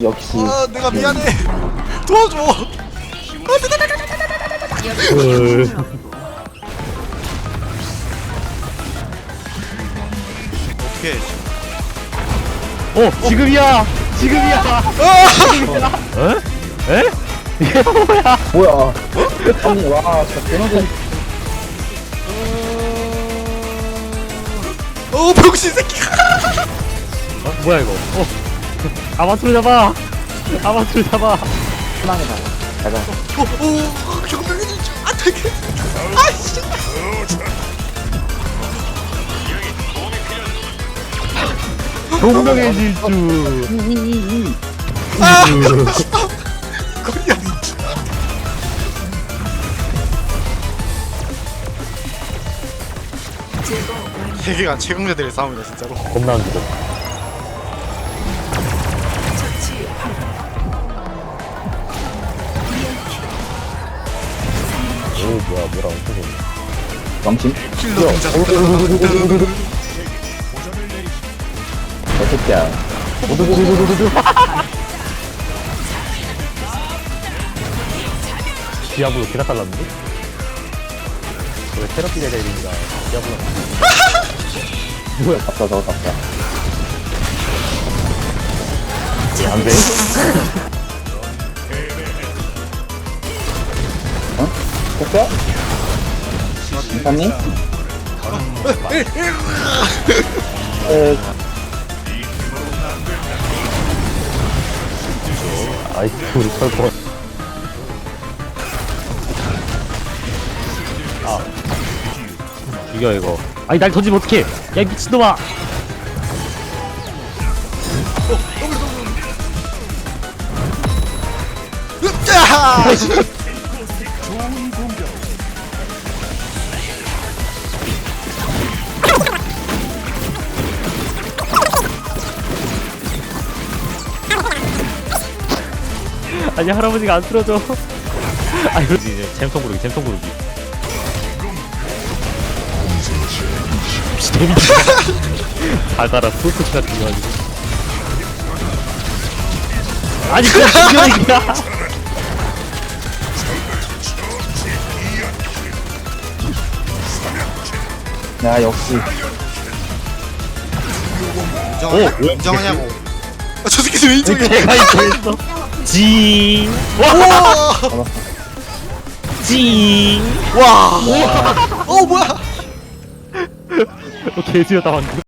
역시 아 내가 미안해 도와줘 오케이 어 지금이야 지금이야 어? 에? 이게 뭐야 뭐야 아니 와 진짜 대박이 어 병신 새끼 어, 뭐야 이거 어 아마추어 잡아. 아마추어 잡아. 희망이다 가자 오오 경병이 아 되게. 아 씨 동명의 질주. 아 거리야 세계관 최강자들의 싸움이다 진짜로. 겁나 안 죽어 뭐야 뭐라 엄청 좋네 명심 킬러 동작 어떻게야 디아블로 개가 달랐는데? 왜 테라피 레벨인가 디아블로 뭐야 답다 저거 답다 안돼 됐어? 괜찮니? 에. 아이스 우리 털고 아. 죽여 이거. 아니 날 던지면 어떡해? 야 이 미친놈아! 으짜 아니 할아버지가 안 틀어줘 아 이거 이제 잼통 부르기 잼통 부르기. 재밌다 달달한 소스가 중요하지. 아니 그냥 죽여 이기야. 야 역시. 인정하냐? 왜? 인정하냐고. 아, 저 새끼들 왜 인정해? 내가 이거 했어 징 우와. 징 와. 어, 뭐야? 어, 개지였다 방금